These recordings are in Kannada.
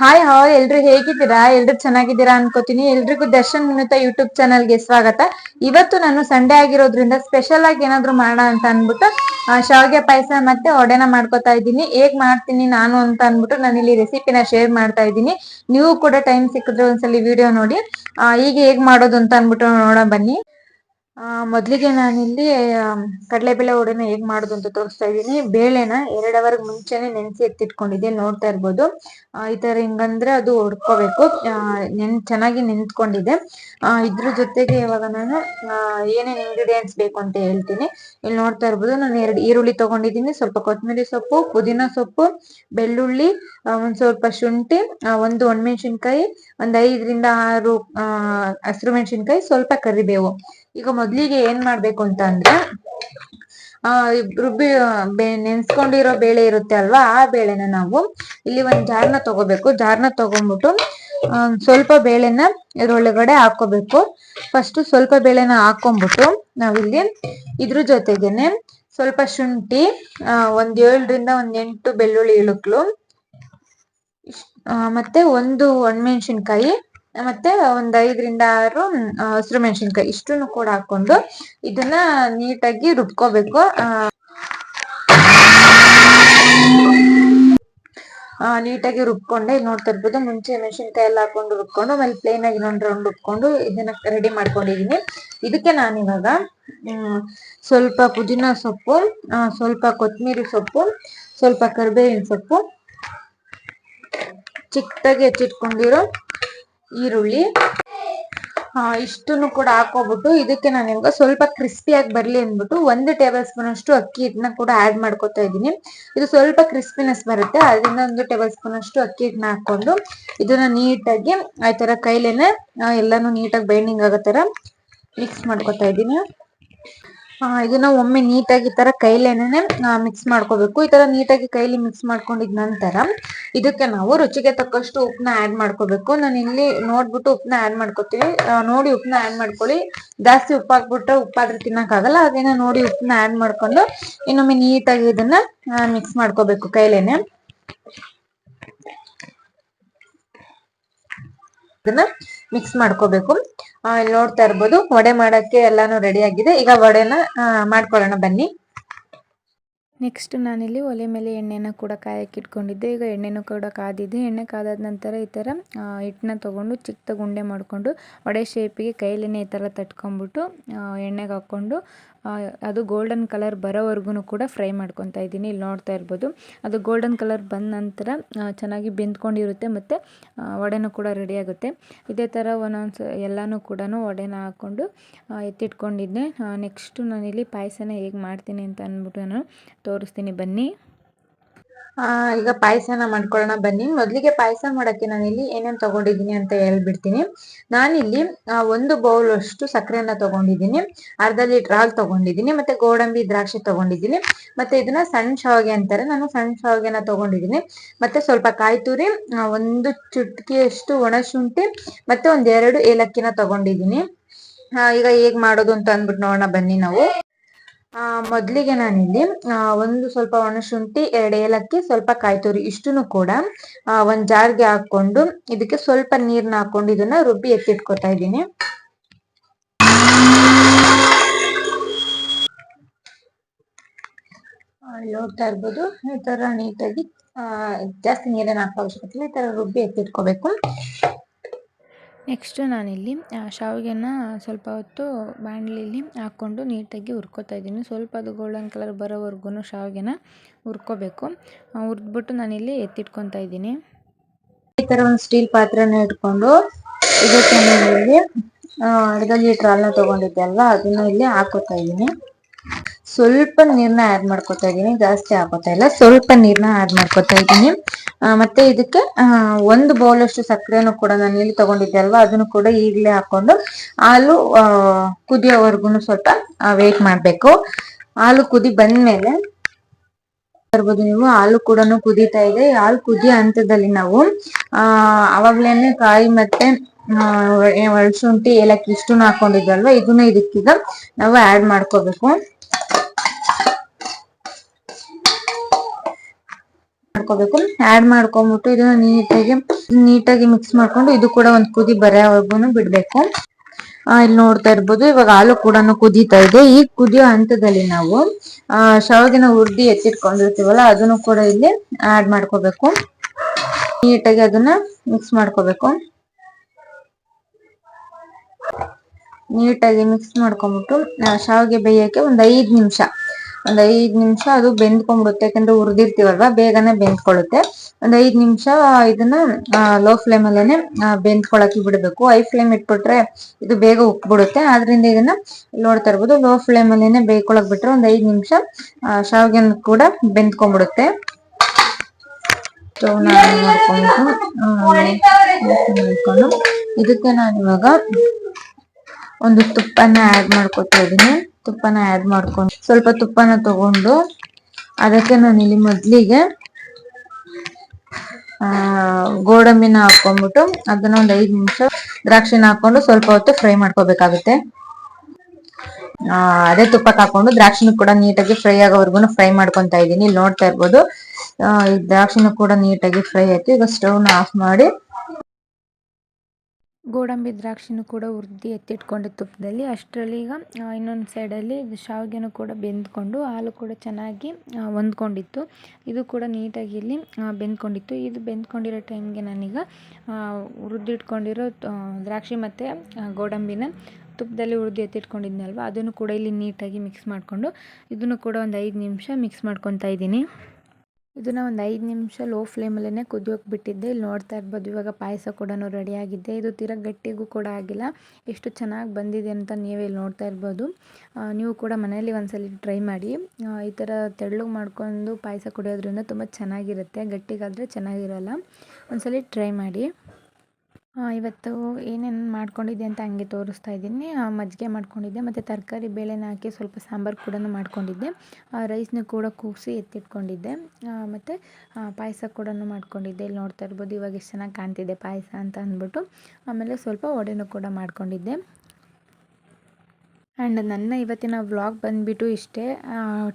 ಹಾಯ್ ಹಾಯ್ ಎಲ್ರು ಹೇಗಿದ್ದೀರಾ? ಎಲ್ರು ಚೆನ್ನಾಗಿದ್ದೀರಾ ಅನ್ಕೋತೀನಿ. ಎಲ್ರಿಗೂ ದರ್ಶನ್ ಮುನಿತ ಯೂಟ್ಯೂಬ್ ಚಾನಲ್ಗೆ ಸ್ವಾಗತ. ಇವತ್ತು ನಾನು ಸಂಡೇ ಆಗಿರೋದ್ರಿಂದ ಸ್ಪೆಷಲ್ ಆಗಿ ಏನಾದ್ರು ಮಾಡೋಣ ಅಂತ ಅನ್ಬಿಟ್ಟು ಶಾವಿಗೆ ಪಾಯಸ ಮತ್ತೆ ಒಡೆನ ಮಾಡ್ಕೊತಾ ಇದ್ದೀನಿ. ಹೇಗ್ ಮಾಡ್ತೀನಿ ನಾನು ಅಂತ ಅನ್ಬಿಟ್ಟು ನಾನು ಇಲ್ಲಿ ರೆಸಿಪಿನ ಶೇರ್ ಮಾಡ್ತಾ ಇದ್ದೀನಿ. ನೀವು ಕೂಡ ಟೈಮ್ ಸಿಕ್ಕಿದ್ರೆ ಒಂದ್ಸಲಿ ವಿಡಿಯೋ ನೋಡಿ. ಈಗ ಹೇಗ್ ಮಾಡೋದು ಅಂತ ಅನ್ಬಿಟ್ಟು ನೋಡೋಣ ಬನ್ನಿ. ಮೊದ್ಲಿಗೆ ನಾನಿಲ್ಲಿ ಕಡಲೆ ಬೇಳೆ ಒಡೆನ ಹೇಗ್ ಮಾಡೋದು ಅಂತ ತೋರಿಸ್ತಾ ಇದ್ದೀನಿ. ಬೇಳೆನ ಎರಡ್ ಅವರ್ ಮುಂಚೆನೆ ನೆನೆಸಿ ಎತ್ತಿಟ್ಕೊಂಡಿದ್ದೆ ನೋಡ್ತಾ ಇರ್ಬೋದು. ಆ, ಈ ತರ ಹಿಂಗಂದ್ರೆ ಅದು ಹೊಡ್ಕೋಬೇಕು ಆ, ನೆನ್ ಚೆನ್ನಾಗಿ ನಿಂತ್ಕೊಂಡಿದೆ. ಆ, ಇದ್ರ ಜೊತೆಗೆ ಇವಾಗ ನಾನು ಆ, ಏನೇನ್ ಇಂಗ್ರೀಡಿಯೆಂಟ್ಸ್ ಬೇಕು ಅಂತ ಹೇಳ್ತೀನಿ. ಇಲ್ಲಿ ನೋಡ್ತಾ ಇರ್ಬೋದು ನಾನು ಎರಡು ಈರುಳ್ಳಿ ತಗೊಂಡಿದ್ದೀನಿ. ಸ್ವಲ್ಪ ಕೊತ್ತಂಬರಿ ಸೊಪ್ಪು ಪುದೀನ ಸೊಪ್ಪು ಬೆಳ್ಳುಳ್ಳಿ ಒಂದು ಸ್ವಲ್ಪ ಶುಂಠಿ ಆ, ಒಂದು ಒಣಮೆಣಸಿನ್ಕಾಯಿ ಒಂದ್ ಐದರಿಂದ ಆರು ಆ ಹಸಿರು ಮೆಣಸಿನ್ಕಾಯಿ ಸ್ವಲ್ಪ ಕರಿಬೇವು. ಈಗ ಮೊದ್ಲಿಗೆ ಏನ್ ಮಾಡ್ಬೇಕು ಅಂತ ಅಂದ್ರೆ ಆ ರುಬ್ಬಿ ನೆನ್ಸ್ಕೊಂಡಿರೋ ಬೇಳೆ ಇರುತ್ತೆ ಅಲ್ವಾ, ಆ ಬೇಳೆನ ನಾವು ಇಲ್ಲಿ ಒಂದ್ ಜಾರ್ನ ತಗೋಬೇಕು. ಜಾರ್ನ ತಗೊಂಡ್ಬಿಟ್ಟು ಸ್ವಲ್ಪ ಬೇಳೆನ ಇದ್ರೊಳಗಡೆ ಹಾಕೋಬೇಕು. ಫಸ್ಟ್ ಸ್ವಲ್ಪ ಬೇಳೆನ ಹಾಕೊಂಡ್ಬಿಟ್ಟು ನಾವಿಲ್ಲಿ ಇದ್ರ ಜೊತೆಗೇನೆ ಸ್ವಲ್ಪ ಶುಂಠಿ ಒಂದ್ ಏಳರಿಂದ ಒಂದ್ ಎಂಟು ಬೆಳ್ಳುಳ್ಳಿ ಇಳುಕ್ಲು ಮತ್ತೆ ಒಂದು ಒಣಮೆಣಸಿನ್ಕಾಯಿ ಮತ್ತೆ ಒಂದ್ ಐದರಿಂದ ಆರು ಹಸಿರು ಮೆಣಸಿನ್ಕಾಯಿ ಇಷ್ಟನ್ನು ಕೂಡ ಹಾಕೊಂಡು ಇದನ್ನ ನೀಟಾಗಿ ರುಬ್ಕೋಬೇಕು. ನೀಟಾಗಿ ರುಬ್ಕೊಂಡೆ ನೋಡ್ತಾ ಇರ್ಬೋದು. ಮುಂಚೆ ಮೆಣಸಿನ್ಕಾಯಿ ಎಲ್ಲ ಹಾಕೊಂಡು ರುಬ್ಕೊಂಡು, ಆಮೇಲೆ ಪ್ಲೇನ್ ಆಗಿ ಇನ್ನೊಂದು ರೌಂಡ್ ರುಬ್ಕೊಂಡು ಇದನ್ನ ರೆಡಿ ಮಾಡ್ಕೊಂಡಿದೀನಿ ಇದಕ್ಕೆ ನಾನಿವಾಗ, ಹ್ಮ್, ಸ್ವಲ್ಪ ಪುದೀನ ಸೊಪ್ಪು ಸ್ವಲ್ಪ ಕೊತ್ತಂಬರಿ ಸೊಪ್ಪು, ಸ್ವಲ್ಪ ಕರಿಬೇವಿನ ಸೊಪ್ಪು, ಚಿಕ್ಕದಾಗಿ ಹೆಚ್ಚಿಟ್ಕೊಂಡಿರೋ ಈರುಳ್ಳಿ. ಇಷ್ಟನ್ನು ಕೂಡ ಹಾಕೋಬಿಟ್ಟು ಇದಕ್ಕೆ ನಾನು ಇವಾಗ ಸ್ವಲ್ಪ ಕ್ರಿಸ್ಪಿಯಾಗಿ ಬರ್ಲಿ ಅಂದ್ಬಿಟ್ಟು ಒಂದು ಟೇಬಲ್ ಸ್ಪೂನ್ ಅಷ್ಟು ಅಕ್ಕಿ ಹಿಟ್ಟನ್ನ ಕೂಡ ಆಡ್ ಮಾಡ್ಕೊತಾ ಇದ್ದೀನಿ. ಇದು ಸ್ವಲ್ಪ ಕ್ರಿಸ್ಪಿನೆಸ್ ಬರುತ್ತೆ. ಅದರಿಂದ ಒಂದು ಟೇಬಲ್ ಸ್ಪೂನ್ ಅಷ್ಟು ಅಕ್ಕಿ ಹಿಟ್ಟನ್ನ ಹಾಕೊಂಡು ಇದನ್ನ ನೀಟಾಗಿ ಆ ತರ ಕೈಲೇನೆ ಎಲ್ಲಾನು ನೀಟಾಗಿ ಬೈಂಡಿಂಗ್ ಆಗೋ ತರ ಮಿಕ್ಸ್ ಮಾಡ್ಕೊತಾ ಇದ್ದೀನಿ. ಇದನ್ನ ಒಮ್ಮೆ ನೀಟಾಗಿ ಈ ತರ ಕೈಲೇನೆ ಮಿಕ್ಸ್ ಮಾಡ್ಕೋಬೇಕು. ಈ ತರ ನೀಟಾಗಿ ಕೈಲಿ ಮಿಕ್ಸ್ ಮಾಡ್ಕೊಂಡಿದ ನಂತರ ಇದಕ್ಕೆ ನಾವು ರುಚಿಗೆ ತಕ್ಕಷ್ಟು ಉಪ್ಪನ್ನ ಆಡ್ ಮಾಡ್ಕೋಬೇಕು. ನಾನು ಇಲ್ಲಿ ನೋಡ್ಬಿಟ್ಟು ಉಪ್ಪನ್ನ ಆಡ್ ಮಾಡ್ಕೋತೀವಿ ನೋಡಿ ಉಪ್ಪನ್ನ ಆಡ್ ಮಾಡ್ಕೊಳ್ಳಿ. ಜಾಸ್ತಿ ಉಪ್ಪು ಹಾಕ್ಬಿಟ್ರೆ ಉಪ್ಪಾದ್ರೆ ತಿನ್ನಕ್ಕಾಗಲ್ಲ. ಅದನ್ನ ನೋಡಿ ಉಪ್ಪನ್ನ ಆಡ್ ಮಾಡ್ಕೊಂಡು ಇನ್ನೊಮ್ಮೆ ನೀಟಾಗಿ ಇದನ್ನ ಮಿಕ್ಸ್ ಮಾಡ್ಕೋಬೇಕು ಕೈಲೇನೆ. ಇದನ್ನ ಮಿಕ್ಸ್ ಮಾಡ್ಕೋಬೇಕು. ಇಲ್ಲಿ ನೋಡ್ತಾ ಇರ್ಬೋದು, ವಡೆ ಮಾಡಕ್ಕೆ ಎಲ್ಲಾನು ರೆಡಿ ಆಗಿದೆ. ಈಗ ವಡೆನ ಮಾಡ್ಕೊಳ್ಳೋಣ ಬನ್ನಿ. ನೆಕ್ಸ್ಟ್ ನಾನಿಲ್ಲಿ ಒಲೆ ಮೇಲೆ ಎಣ್ಣೆನ ಕೂಡ ಕಾಯಕ್ಕೆ ಇಟ್ಕೊಂಡಿದ್ದೆ. ಈಗ ಎಣ್ಣೆನೂ ಕೂಡ ಕಾದಿದ್ದೆ ಎಣ್ಣೆ ಕಾದಾದ ನಂತರ ಈ ಥರ ಹಿಟ್ಟನ್ನ ತೊಗೊಂಡು ಚಿಕ್ಕದಾಗಿ ಉಂಡೆ ಮಾಡಿಕೊಂಡು, ವಡೆ ಶೇಪಿಗೆ ಕೈಲಿನೇ ಈ ಥರ ತಟ್ಕೊಂಬಿಟ್ಟು ಎಣ್ಣೆಗೆ ಹಾಕ್ಕೊಂಡು ಅದು ಗೋಲ್ಡನ್ ಕಲರ್ ಬರೋವರೆಗೂ ಕೂಡ ಫ್ರೈ ಮಾಡ್ಕೊತಾ ಇದ್ದೀನಿ. ಇಲ್ಲಿ ನೋಡ್ತಾ ಇರ್ಬೋದು. ಅದು ಗೋಲ್ಡನ್ ಕಲರ್ ಬಂದ ನಂತರ ಚೆನ್ನಾಗಿ ಬೆಂದ್ಕೊಂಡಿರುತ್ತೆ ಮತ್ತು ವಡೆನೂ ಕೂಡ ರೆಡಿ ಆಗುತ್ತೆ. ಇದೇ ಥರ ಒಂದೊಂದು ಎಲ್ಲನೂ ಕೂಡ ವಡೆನ ಹಾಕ್ಕೊಂಡು ಎತ್ತಿಟ್ಕೊಂಡಿದ್ದೆ. ನೆಕ್ಸ್ಟು ನಾನಿಲ್ಲಿ ಪಾಯಸನ ಹೇಗೆ ಮಾಡ್ತೀನಿ ಅಂತ ಅಂದ್ಬಿಟ್ಟು ನಾನು ತೋರಿಸ್ತೀನಿ. ಬನ್ನಿ. ಆ, ಈಗ ಪಾಯಸನ ಮಾಡ್ಕೊಳ್ಳೋಣ ಬನ್ನಿ. ಮೊದ್ಲಿಗೆ ಪಾಯಸ ಮಾಡಕ್ಕೆ ನಾನಿಲ್ಲಿ ಏನೇನ್ ತಗೊಂಡಿದ್ದೀನಿ ಅಂತ ಹೇಳ್ಬಿಡ್ತೀನಿ. ನಾನಿಲ್ಲಿ ಒಂದು ಬೌಲ್ ಅಷ್ಟು ಸಕ್ಕರೆನ ತಗೊಂಡಿದ್ದೀನಿ. ಅರ್ಧ ಲೀಟರ್ ಹಾಲು ತಗೊಂಡಿದ್ದೀನಿ. ಮತ್ತೆ ಗೋಡಂಬಿ ದ್ರಾಕ್ಷಿ ತಗೊಂಡಿದ್ದೀನಿ. ಮತ್ತೆ ಇದನ್ನ ಸಣ್ಣ ಶಾವಿಗೆ ಅಂತಾರೆ. ನಾನು ಸಣ್ಣ ಶಾವಿಗೆನ ತಗೊಂಡಿದ್ದೀನಿ. ಮತ್ತೆ ಸ್ವಲ್ಪ ಕಾಯಿ ತುರಿ ಒಂದು ಚುಟ್ಕಿಯಷ್ಟು ಒಣಶುಂಠಿ ಮತ್ತೆ ಒಂದೆರಡು ಏಲಕ್ಕಿನ ತಗೊಂಡಿದ್ದೀನಿ. ಈಗ ಹೇಗ್ ಮಾಡೋದು ಅಂತ ಅಂದ್ಬಿಟ್ಟು ನೋಡೋಣ ಬನ್ನಿ ನಾವು. ಮೊದ್ಲಿಗೆ ನಾನಿಲ್ಲಿ ಆ, ಒಂದು ಸ್ವಲ್ಪ ಒಣಶುಂಠಿ ಎರಡು ಏಲಕ್ಕಿ ಸ್ವಲ್ಪ ಕಾಯಿ ತುರಿ ಇಷ್ಟನ್ನು ಕೂಡ ಒಂದು ಜಾರ್ಗೆ ಹಾಕೊಂಡು ಇದಕ್ಕೆ ಸ್ವಲ್ಪ ನೀರ್ನ ಹಾಕೊಂಡು ಇದನ್ನ ರುಬ್ಬಿ ಎತ್ತಿಟ್ಕೊತಾ ಇದ್ದೀನಿ. ಆ, ನೋಡ್ತಾ ಇರ್ಬೋದು. ಈ ತರ ನೀಟಾಗಿ ಆ ಜಾಸ್ತಿ ನೀರನ್ನ ಹಾಕೋ ಅವಶ್ಯಕತೆ ಇಲ್ಲ. ಈ ತರ ರುಬ್ಬಿ ಎತ್ತಿಟ್ಕೋಬೇಕು. ನೆಕ್ಸ್ಟು ನಾನಿಲ್ಲಿ ಶಾವಿಗೆನ ಸ್ವಲ್ಪ ಹೊತ್ತು ಬಾಣಲಿಲಿ ಹಾಕ್ಕೊಂಡು ನೀಟಾಗಿ ಹುರ್ಕೊತಾ ಇದ್ದೀನಿ. ಸ್ವಲ್ಪ ಅದು ಗೋಲ್ಡನ್ ಕಲರ್ ಬರೋವರೆಗೂ ಶಾವಿಗೆನ ಹುರ್ಕೋಬೇಕು. ಹುರಿದ್ಬಿಟ್ಟು ನಾನಿಲ್ಲಿ ಎತ್ತಿಟ್ಕೊತಾ ಇದ್ದೀನಿ. ಈ ಥರ ಒಂದು ಸ್ಟೀಲ್ ಪಾತ್ರೆನ ಇಟ್ಕೊಂಡು ಇದಕ್ಕೆ ನಾನು ಇಲ್ಲಿ ಅರ್ಧ ಲೀಟ್ರ್ ಹಾಲನ್ನ ತಗೊಂಡಿದ್ದೆ ಅಲ್ವಾ? ಅದನ್ನು ಇಲ್ಲಿ ಹಾಕೋತಾ ಇದ್ದೀನಿ. ಸ್ವಲ್ಪ ನೀರನ್ನ ಆ್ಯಡ್ ಮಾಡ್ಕೊತಾ ಇದ್ದೀನಿ ಜಾಸ್ತಿ ಹಾಕೋತಾ ಇಲ್ಲ. ಸ್ವಲ್ಪ ನೀರನ್ನ ಆ್ಯಡ್ ಮಾಡ್ಕೊತಾ ಇದ್ದೀನಿ ಮತ್ತೆ ಇದಕ್ಕೆ ಒಂದು ಬೌಲಷ್ಟು ಸಕ್ಕರೆನೂ ಕೂಡ ನಾನು ಇಲ್ಲಿ ತಗೊಂಡಿದ್ದೆ ಅಲ್ವಾ? ಅದನ್ನು ಕೂಡ ಈಗಲೇ ಹಾಕೊಂಡು ಹಾಲು ಕುದಿಯೋವರೆಗೂ ಸ್ವಲ್ಪ ವೇಟ್ ಮಾಡಬೇಕು. ಹಾಲು ಕುದಿ ಬಂದ್ಮೇಲೆ ಬರ್ಬೋದು ನೀವು. ಹಾಲು ಕೂಡ ಕುದೀತಾ ಇದೆ. ಹಾಲು ಕುದಿಯೋ ಹಂತದಲ್ಲಿ ನಾವು ಆ ಅವಾಗ್ಲೇನೆ ಕಾಯಿ ಮತ್ತೆ ಆ, ಶುಂಠಿ ಒಣಶುಂಠಿ ಏಲಕ್ಕಿ ಇಷ್ಟನ್ನು ಹಾಕೊಂಡಿದ್ವಲ್ವಾ? ಇದನ್ನ ಇದಕ್ಕೀಗ ನಾವು ಆ್ಯಡ್ ಮಾಡ್ಕೋಬೇಕು. ಮಾಡ್ಕೋಬೇಕು. ಆಡ್ ಮಾಡ್ಕೊಂಡ್ಬಿಟ್ಟು ಇದನ್ನ ನೀಟಾಗಿ ನೀಟಾಗಿ ಮಿಕ್ಸ್ ಮಾಡ್ಕೊಂಡು ಇದು ಕೂಡ ಒಂದ್ ಕುದಿ ಬರೋವರೆಗೂ ಬಿಡ್ಬೇಕು. ಇಲ್ಲಿ ನೋಡ್ತಾ ಇರ್ಬೋದು, ಇವಾಗ ಹಾಲು ಕೂಡ ಕುದೀತಾ ಇದೆ. ಈ ಕುದಿಯೋ ಹಂತದಲ್ಲಿ ನಾವು, ಆ, ಶಾವಿಗೆನ ಹುರ್ದಿ ಎತ್ತಿಟ್ಕೊಂಡಿರ್ತೀವಲ್ಲ, ಅದನ್ನು ಕೂಡ ಇಲ್ಲಿ ಆಡ್ ಮಾಡ್ಕೋಬೇಕು. ನೀಟಾಗಿ ಅದನ್ನ ಮಿಕ್ಸ್ ಮಾಡ್ಕೋಬೇಕು. ನೀಟಾಗಿ ಮಿಕ್ಸ್ ಮಾಡ್ಕೊಂಡ್ಬಿಟ್ಟು ಶಾವಿಗೆ ಬೇಯಕ್ಕೆ ಒಂದ್ ಐದ್ ನಿಮಿಷ. ಒಂದ್ ಐದ್ ನಿಮಿಷ ಅದು ಬೆಂದ್ಕೊಂಡ್ಬಿಡುತ್ತೆ ಯಾಕಂದ್ರೆ ಹುರಿದಿರ್ತೀವಲ್ವಾ ಬೇಗನೆ ಬೆಂದ್ಕೊಳ್ಳುತ್ತೆ. ಒಂದ್ ಐದ್ ನಿಮಿಷ ಇದನ್ನ ಲೋ ಫ್ಲೇಮ್ ಅಲ್ಲೇನೆ ಬೆಂದ್ಕೊಳಕ್ಕೆ ಬಿಡಬೇಕು. ಹೈ ಫ್ಲೇಮ್ ಇಟ್ಬಿಟ್ರೆ ಇದು ಬೇಗ ಉಕ್ಬಿಡುತ್ತೆ. ಆದ್ರಿಂದ ಇದನ್ನ ನೋಡ್ತಾ ಇರ್ಬೋದು ಲೋ ಫ್ಲೇಮ್ ಅಲ್ಲೇನೆ ಬೇಯ್ಕೊಳಕ್ ಬಿಟ್ರೆ ಒಂದ್ ಐದ್ ನಿಮಿಷ ಶಾವಿಗೆ ಕೂಡ ಬೆಂದ್ಕೊಂಡ್ಬಿಡುತ್ತೆ. ಸ್ಟವ್ನ ಆನ್ ಮಾಡ್ಕೊಂಡು ಇದಕ್ಕೆ ನಾನು ಇವಾಗ ಒಂದು ತುಪ್ಪನ ಆಡ್ ಮಾಡ್ಕೊತಾ ಇದೀನಿ. ತುಪ್ಪನ ಆ್ಯಡ್ ಮಾಡ್ಕೊಂಡು ಸ್ವಲ್ಪ ತುಪ್ಪನ ತಗೊಂಡು ಅದಕ್ಕೆ ನಾನು ಇಲ್ಲಿ ಮೊದಲಿಗೆ ಗೋಡಂಬಿನ ಹಾಕೊಂಡ್ಬಿಟ್ಟು ಅದನ್ನ ಒಂದು ಐದು ನಿಮಿಷ ದ್ರಾಕ್ಷಿನ ಹಾಕೊಂಡು ಸ್ವಲ್ಪ ಹೊತ್ತು ಫ್ರೈ ಮಾಡ್ಕೋಬೇಕಾಗುತ್ತೆ. ಅದೇ ತುಪ್ಪಕ್ಕೆ ಹಾಕೊಂಡು ದ್ರಾಕ್ಷಿನೂ ಕೂಡ ನೀಟಾಗಿ ಫ್ರೈ ಆಗೋವರೆಗೂ ಫ್ರೈ ಮಾಡ್ಕೊತಾ ಇದ್ದೀನಿ. ಇಲ್ಲಿ ನೋಡ್ತಾ ಇರ್ಬೋದು ಈ ದ್ರಾಕ್ಷಿನೂ ಕೂಡ ನೀಟಾಗಿ ಫ್ರೈ ಆಯ್ತು. ಈಗ ಸ್ಟವ್ನ ಆಫ್ ಮಾಡಿ ಗೋಡಂಬಿ ದ್ರಾಕ್ಷಿನೂ ಕೂಡ ಉರ್ದು ಎತ್ತಿಟ್ಕೊಂಡೆ ತುಪ್ಪದಲ್ಲಿ. ಅಷ್ಟರಲ್ಲಿ ಈಗ ಇನ್ನೊಂದು ಸೈಡಲ್ಲಿ ಶಾವಿಗೆನೂ ಕೂಡ ಬೆಂದ್ಕೊಂಡು ಹಾಲು ಕೂಡ ಚೆನ್ನಾಗಿ ಹೊಂದ್ಕೊಂಡಿತ್ತು. ಇದು ಕೂಡ ನೀಟಾಗಿ ಇಲ್ಲಿ ಬೆಂದ್ಕೊಂಡಿತ್ತು. ಇದು ಬೆಂದ್ಕೊಂಡಿರೋ ಟೈಮ್ಗೆ ನಾನೀಗ ಹುರಿದಿಟ್ಕೊಂಡಿರೋ ದ್ರಾಕ್ಷಿ ಮತ್ತು ಗೋಡಂಬಿನ ತುಪ್ಪದಲ್ಲಿ ಹುರಿದು ಎತ್ತಿಟ್ಕೊಂಡಿದ್ನಲ್ವ, ಅದನ್ನು ಕೂಡ ಇಲ್ಲಿ ನೀಟಾಗಿ ಮಿಕ್ಸ್ ಮಾಡಿಕೊಂಡು, ಇದನ್ನು ಕೂಡ ಒಂದು ಐದು ನಿಮಿಷ ಮಿಕ್ಸ್ ಮಾಡ್ಕೊತಾ ಇದ್ದೀನಿ. ಇದನ್ನು ಒಂದು ಐದು ನಿಮಿಷ ಲೋ ಫ್ಲೇಮಲ್ಲೇ ಕುದಿಯೋಕೆ ಬಿಟ್ಟಿದ್ದೆ ಇಲ್ಲಿ ನೋಡ್ತಾ ಇರ್ಬೋದು, ಇವಾಗ ಪಾಯಸ ಕೂಡ ರೆಡಿಯಾಗಿದೆ ಇದು ತೀರಾ ಗಟ್ಟಿಗೂ ಕೂಡ ಆಗಿಲ್ಲ. ಎಷ್ಟು ಚೆನ್ನಾಗಿ ಬಂದಿದೆ ಅಂತ ನೀವೇ ಇಲ್ಲಿ ನೋಡ್ತಾ ಇರ್ಬೋದು. ನೀವು ಕೂಡ ಮನೆಯಲ್ಲಿ ಒಂದ್ಸಲ ಟ್ರೈ ಮಾಡಿ. ಈ ಥರ ತೆಳ್ಳಗೆ ಮಾಡ್ಕೊಂಡು ಪಾಯಸ ಕುಡಿಯೋದ್ರಿಂದ ತುಂಬ ಚೆನ್ನಾಗಿರುತ್ತೆ. ಗಟ್ಟಿಗಾದರೆ ಚೆನ್ನಾಗಿರಲ್ಲ. ಒಂದ್ಸಲಿ ಟ್ರೈ ಮಾಡಿ. ಇವತ್ತು ಏನೇನು ಮಾಡ್ಕೊಂಡಿದ್ದೆ ಅಂತ ಹಂಗೆ ತೋರಿಸ್ತಾ ಇದ್ದೀನಿ. ಮಜ್ಜಿಗೆ ಮಾಡ್ಕೊಂಡಿದ್ದೆ, ಮತ್ತು ತರಕಾರಿ ಬೇಳೆನ ಹಾಕಿ ಸ್ವಲ್ಪ ಸಾಂಬಾರು ಕೂಡ ಮಾಡ್ಕೊಂಡಿದ್ದೆ. ರೈಸ್ನ ಕೂಡ ಕೂಗಿಸಿ ಎತ್ತಿಟ್ಕೊಂಡಿದ್ದೆ. ಮತ್ತು ಪಾಯಸ ಕೂಡ ಮಾಡ್ಕೊಂಡಿದ್ದೆ. ಇಲ್ಲಿ ನೋಡ್ತಾ ಇರ್ಬೋದು, ಇವಾಗ ಎಷ್ಟು ಚೆನ್ನಾಗಿ ಕಾಣ್ತಿದೆ ಪಾಯಸ ಅಂತ ಅಂದ್ಬಿಟ್ಟು. ಆಮೇಲೆ ಸ್ವಲ್ಪ ವಡೆನೂ ಕೂಡ ಮಾಡ್ಕೊಂಡಿದ್ದೆ. ಆ್ಯಂಡ್ ನನ್ನ ಇವತ್ತಿನ ವ್ಲಾಗ್ ಬಂದುಬಿಟ್ಟು ಇಷ್ಟೇ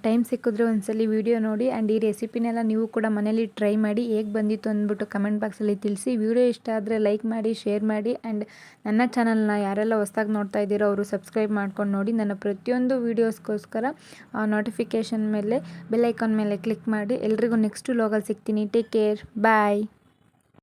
ಟೈಮ್ ಸಿಕ್ಕಿದ್ರೆ ಒಂದ್ಸಲಿ ವಿಡಿಯೋ ನೋಡಿ ಆ್ಯಂಡ್ ಈ ರೆಸಿಪಿನೆಲ್ಲ ನೀವು ಕೂಡ ಮನೇಲಿ ಟ್ರೈ ಮಾಡಿ ಹೇಗೆ ಬಂದಿತ್ತು ಅಂದ್ಬಿಟ್ಟು ಕಮೆಂಟ್ ಬಾಕ್ಸಲ್ಲಿ ತಿಳಿಸಿ. ವಿಡಿಯೋ ಇಷ್ಟ ಆದರೆ ಲೈಕ್ ಮಾಡಿ, ಶೇರ್ ಮಾಡಿ ಆ್ಯಂಡ್ ನನ್ನ ಚಾನಲ್ನ ಯಾರೆಲ್ಲ ಹೊಸ್ದಾಗಿ ನೋಡ್ತಾ ಇದ್ದೀರೋ ಅವರು ಸಬ್ಸ್ಕ್ರೈಬ್ ಮಾಡ್ಕೊಂಡು ನೋಡಿ. ನನ್ನ ಪ್ರತಿಯೊಂದು ವೀಡಿಯೋಸ್ಗೋಸ್ಕರ ನೋಟಿಫಿಕೇಷನ್ ಮೇಲೆ ಬೆಲ್ಲೈಕಾನ್ ಮೇಲೆ ಕ್ಲಿಕ್ ಮಾಡಿ. ಎಲ್ರಿಗೂ ನೆಕ್ಸ್ಟ್ ವ್ಲಾಗಲ್ಲಿ ಸಿಗ್ತೀನಿ. Take care bye